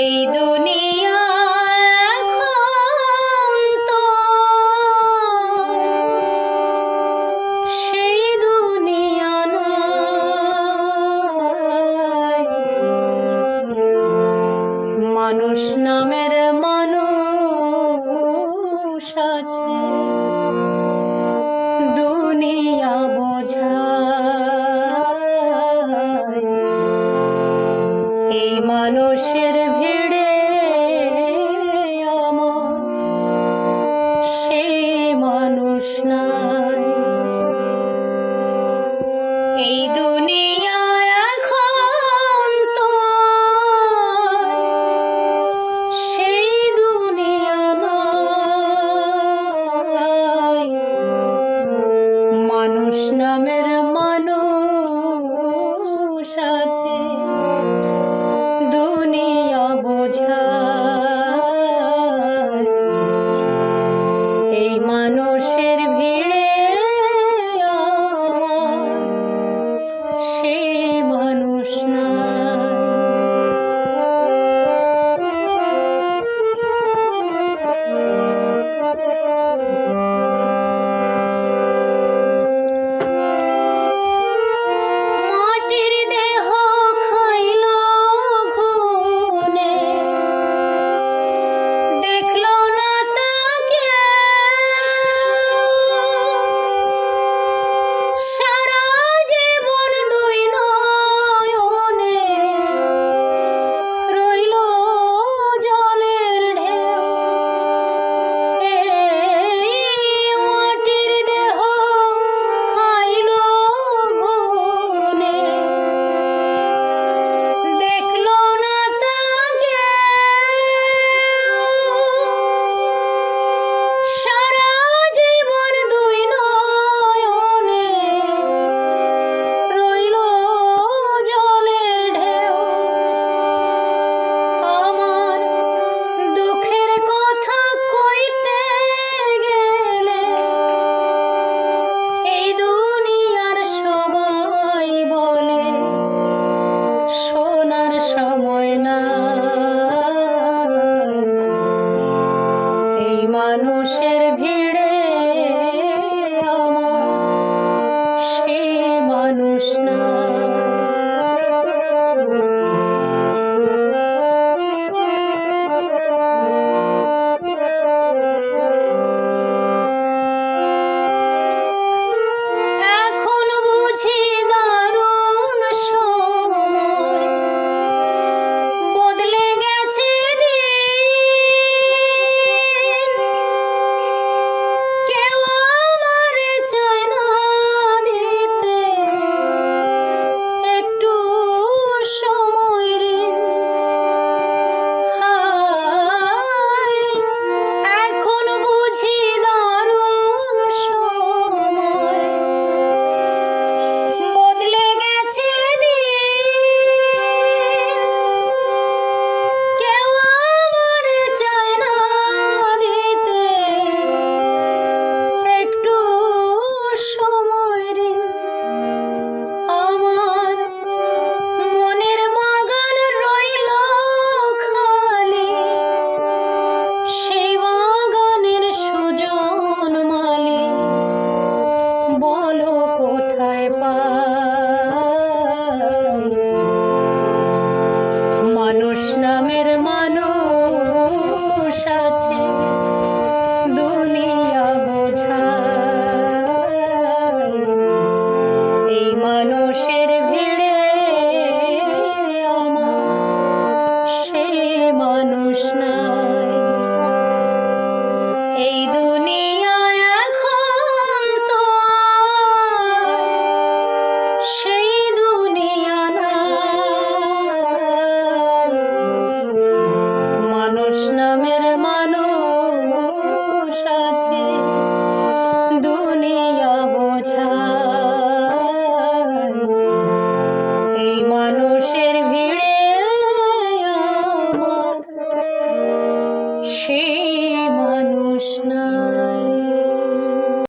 এই দুনিয়া মানুষ নামের মানুষ আছে। সে মানুষ নাই। এই দুনিয়া এখন তো সেই দুনিয়া নয় মানুষ নামের shut মানুষের ভিড়ে আমার। সে মানুষ না সেই বাগানের সুজন মালি বলো কোথায় পাই মানুষ নামের মানুষ আছে, দুনিয়া বোঝা এই মানুষের ভিড়ে সে মানুষ না। এই দুনিয়ায় এখন তো সেই দুনিয়া না মানুষ নামের মানুষ আছে, দুনিয়া বোঝা এই মানুষের ভিড়